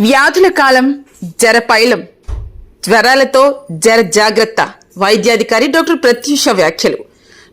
వ్యాధుల కాలం జరపైలం జ్వరాలతో జర జాగ్రత్త. వైద్యాధికారి డాక్టర్ ప్రత్యూష వ్యాఖ్యలు.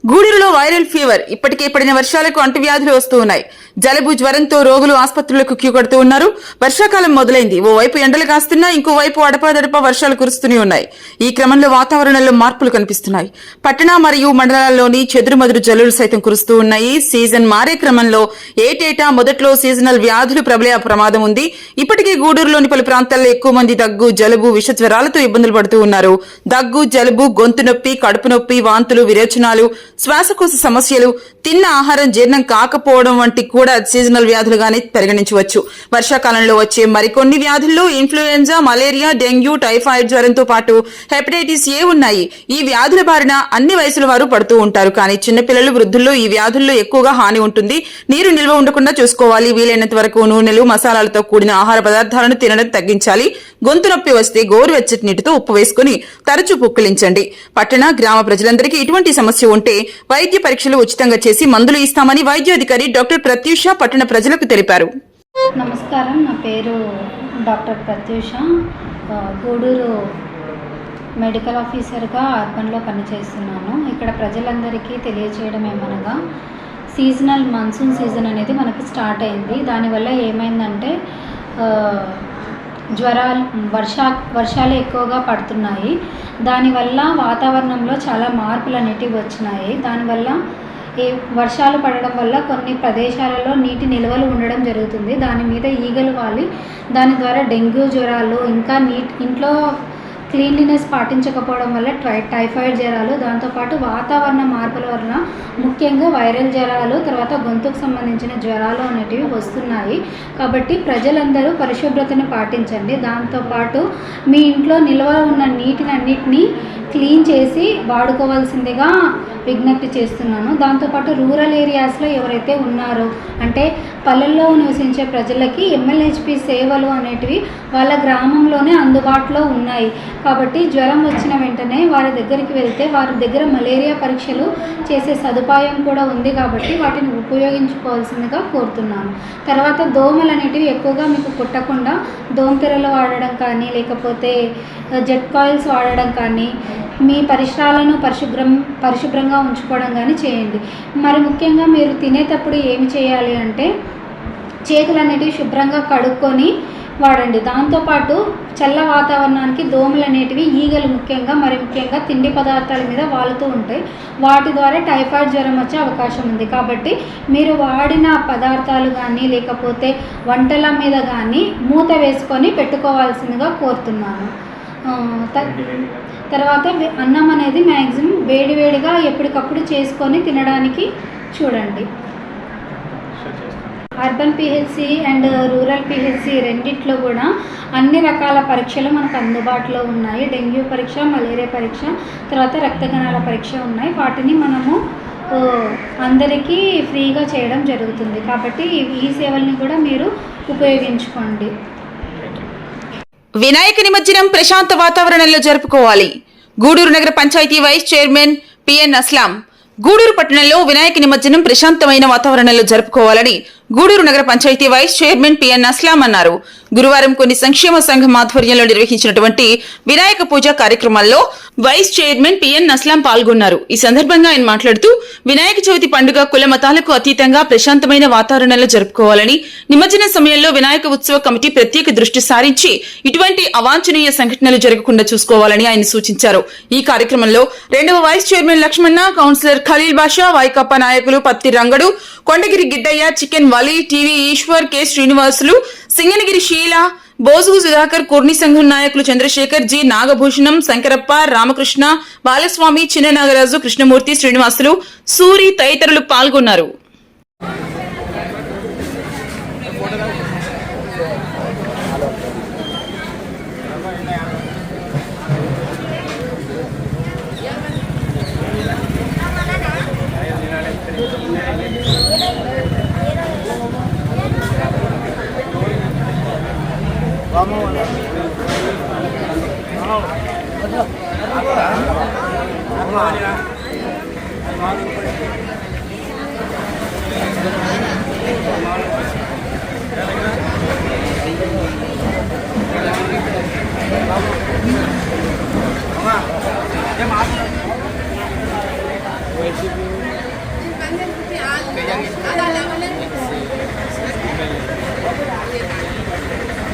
గూడూరులో వైరల్ ఫీవర్. ఇప్పటికే పడిన వర్షాలకు అంటువ్యాధులు వస్తూ ఉన్నాయి. జలుబు జ్వరంతో రోగులు ఆసుపత్రులకు క్యూ కడుతూ ఉన్నారు. వర్షాకాలం మొదలైంది. ఓవైపు ఎండలు కాస్తున్నా ఇంకోవైపు అడపాదడపా వర్షాలు కురుస్తూనే ఉన్నాయి. ఈ క్రమంలో వాతావరణంలో మార్పులు కనిపిస్తున్నాయి. పట్టణ మరియు మండలాల్లోని చెదురుమదురు జల్లులు సైతం కురుస్తూ ఉన్నాయి. సీజన్ మారే క్రమంలో ఏటేటా మొదట్లో సీజనల్ వ్యాధులు ప్రబలే ప్రమాదం ఉంది. ఇప్పటికే గూడూరులోని పలు ప్రాంతాల్లో ఎక్కువ మంది దగ్గు జలుబు విష జ్వరాలతో ఇబ్బందులు పడుతూ ఉన్నారు. దగ్గు జలుబు గొంతు నొప్పి కడుపు నొప్పి వాంతులు విరేచనాలు శ్వాసకోశ సమస్యలు తిన్న ఆహారం జీర్ణం కాకపోవడం వంటి కూడా సీజనల్ వ్యాధులుగానే పరిగణించవచ్చు. వర్షాకాలంలో వచ్చే మరికొన్ని వ్యాధుల్లో ఇన్ఫ్లుయెంజా మలేరియా డెంగ్యూ టైఫాయిడ్ జ్వరంతో పాటు హెపటైటిస్ ఏ ఉన్నాయి. ఈ వ్యాధుల బారిన అన్ని వయసుల వారు పడుతూ ఉంటారు. కానీ చిన్నపిల్లలు వృద్ధుల్లో ఈ వ్యాధుల్లో ఎక్కువగా హాని ఉంటుంది. నీరు నిల్వ ఉండకుండా చూసుకోవాలి. వీలైనంత వరకు నూనెలు మసాలాలతో కూడిన ఆహార పదార్థాలను తినడం తగ్గించాలి. గొంతు నొప్పి వస్తే గోరువెచ్చటి నీటితో ఉప్పు వేసుకుని తరచూ పుక్కిలించండి. పట్టణ గ్రామ ప్రజలందరికీ ఇటువంటి సమస్య ఉంటే వైద్య పరీక్షలు ఉచితంగా చేసి మందులు ఇస్తామని వైద్యాధికారి డాక్టర్ ప్రత్యూష పట్టణ ప్రజలకు తెలిపారు. నమస్కారం. నా పేరు డాక్టర్ ప్రత్యూష. గూడూరు మెడికల్ ఆఫీసర్గా అర్బన్లో పనిచేస్తున్నాను. ఇక్కడ ప్రజలందరికీ తెలియచేయడం ఏమనగా సీజనల్ మాన్సూన్ సీజన్ అనేది మనకి స్టార్ట్ అయింది. దానివల్ల ఏమైందంటే జ్వరాలు వర్షా వర్షాలు ఎక్కువగా పడుతున్నాయి. దానివల్ల వాతావరణంలో చాలా మార్పులు అనేటివి వచ్చినాయి. దానివల్ల ఏ వర్షాలు పడడం వల్ల కొన్ని ప్రదేశాలలో నీటి నిల్వలు ఉండడం జరుగుతుంది. దాని మీద ఈగలు వాలి. దాని ద్వారా డెంగ్యూ జ్వరాలు ఇంకా నీట్ ఇంట్లో క్లీన్లీనెస్ పాటించకపోవడం వల్ల ట్రై టైఫాయిడ్ జ్వరాలు దాంతోపాటు వాతావరణ మార్పుల వలన ముఖ్యంగా వైరల్ జ్వరాలు తర్వాత గొంతుకు సంబంధించిన జ్వరాలు అనేటివి వస్తున్నాయి. కాబట్టి ప్రజలందరూ పరిశుభ్రతను పాటించండి. దాంతోపాటు మీ ఇంట్లో నిల్వ ఉన్న నీటిని అన్నిటినీ క్లీన్ చేసి వాడుకోవాల్సిందిగా విజ్ఞప్తి చేస్తున్నాను. దాంతోపాటు రూరల్ ఏరియాస్లో ఎవరైతే ఉన్నారో అంటే పల్లెల్లో నివసించే ప్రజలకి ఎంఎల్హెచ్పి సేవలు అనేటివి వాళ్ళ గ్రామంలోనే అందుబాటులో ఉన్నాయి. కాబట్టి జ్వరం వచ్చిన వెంటనే వారి దగ్గరికి వెళ్తే వారి దగ్గర మలేరియా పరీక్షలు చేసే సదుపాయం కూడా ఉంది కాబట్టి వాటిని ఉపయోగించుకోవాల్సిందిగా కోరుతున్నాను. తర్వాత దోమలు అనేటివి ఎక్కువగా మీకు కుట్టకుండా దోమతెరలు వాడడం కానీ లేకపోతే జెట్ కాయిల్స్ వాడడం కానీ మీ పరిసరాలను పరిశుభ్రం పరిశుభ్రంగా ఉంచుకోవడం కానీ చేయండి. మరి ముఖ్యంగా మీరు తినేటప్పుడు ఏమి చేయాలి అంటే చేతులు అనేటివి శుభ్రంగా కడుక్కొని వాడండి. దాంతోపాటు చల్ల వాతావరణానికి దోమలు అనేటివి ఈగలు ముఖ్యంగా మరి ముఖ్యంగా తిండి పదార్థాల మీద వాలుతూ ఉంటాయి. వాటి ద్వారా టైఫాయిడ్ జ్వరం వచ్చే అవకాశం ఉంది. కాబట్టి మీరు వాడిన పదార్థాలు కానీ లేకపోతే వంటల మీద కానీ మూత వేసుకొని పెట్టుకోవాల్సిందిగా కోరుతున్నాను. త- తర్వాత అన్నం అనేది మ్యాక్సిమం వేడివేడిగా ఎప్పటికప్పుడు చేసుకొని తినడానికి చూడండి. Urban PHC and rural PHC రెండిట్లో కూడా అన్ని రకాల పరీక్షలు మనకు అందుబాటులో ఉన్నాయి. డెంగ్యూ పరీక్ష మలేరియా పరీక్ష తర్వాత రక్తగణాల పరీక్ష ఉన్నాయి. వాటిని మనము అందరికీ ఫ్రీగా చేయడం జరుగుతుంది. కాబట్టి ఈ సేవల్ని కూడా మీరు ఉపయోగించుకోండి. వినాయక నిమజ్జనం ప్రశాంత వాతావరణంలో జరుపుకోవాలి. గూడూరు నగర panchayat vice chairman PN Aslam Guduru పట్టణంలో వినాయక నిమజ్జనం ప్రశాంతమైన వాతావరణంలో జరుపుకోవాలని గూడూరు నగర panchayat vice chairman PN Aslam అన్నారు. గురువారం కొన్ని సంక్షేమ సంఘం ఆధ్వర్యంలో నిర్వహించినటువంటి వినాయక పూజ కార్యక్రమాల్లో వైస్ చైర్మన్ పిఎన్ అస్లాం పాల్గొన్నారు. ఈ సందర్భంగా ఆయన మాట్లాడుతూ వినాయక చవితి పండుగ కుల మతాలకు అతీతంగా ప్రశాంతమైన వాతావరణంలో జరుపుకోవాలని నిమజ్జన సమయంలో వినాయక ఉత్సవ కమిటీ ప్రత్యేక దృష్టి సారించి ఇటువంటి అవాంఛనీయ సంఘటనలు జరగకుండా చూసుకోవాలని ఆయన సూచించారు. ఈ కార్యక్రమంలో రెండవ vice chairman Lakshmana councillor Khaleel Basha Vaikapa నాయకులు Patti Rangadu Kondagiri Giddaiah chicken Vali TV Eshwar K Srinivasulu Singanagiri Sheela Bosugu Sudhakar Kurni సంఘం నాయకులు చంద్రశేఖర్ జి నాగభూషణం శంకరప్ప రామకృష్ణ బాలస్వామి చిన్న నాగరాజు కృష్ణమూర్తి శ్రీనివాసులు సూరి తదితరులు పాల్గొన్నారు.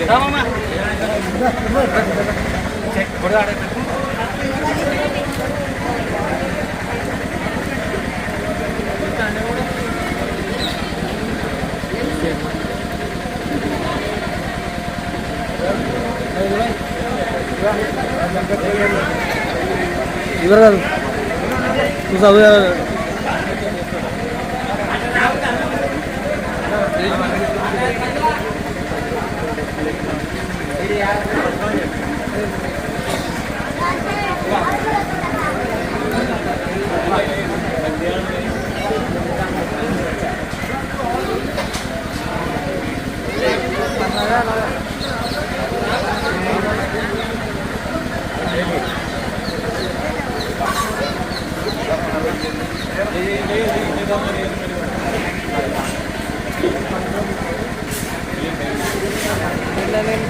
Tama ma. Check. Put. ഇവരുടെ സൗദി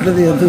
ఇవ్వరు కాదు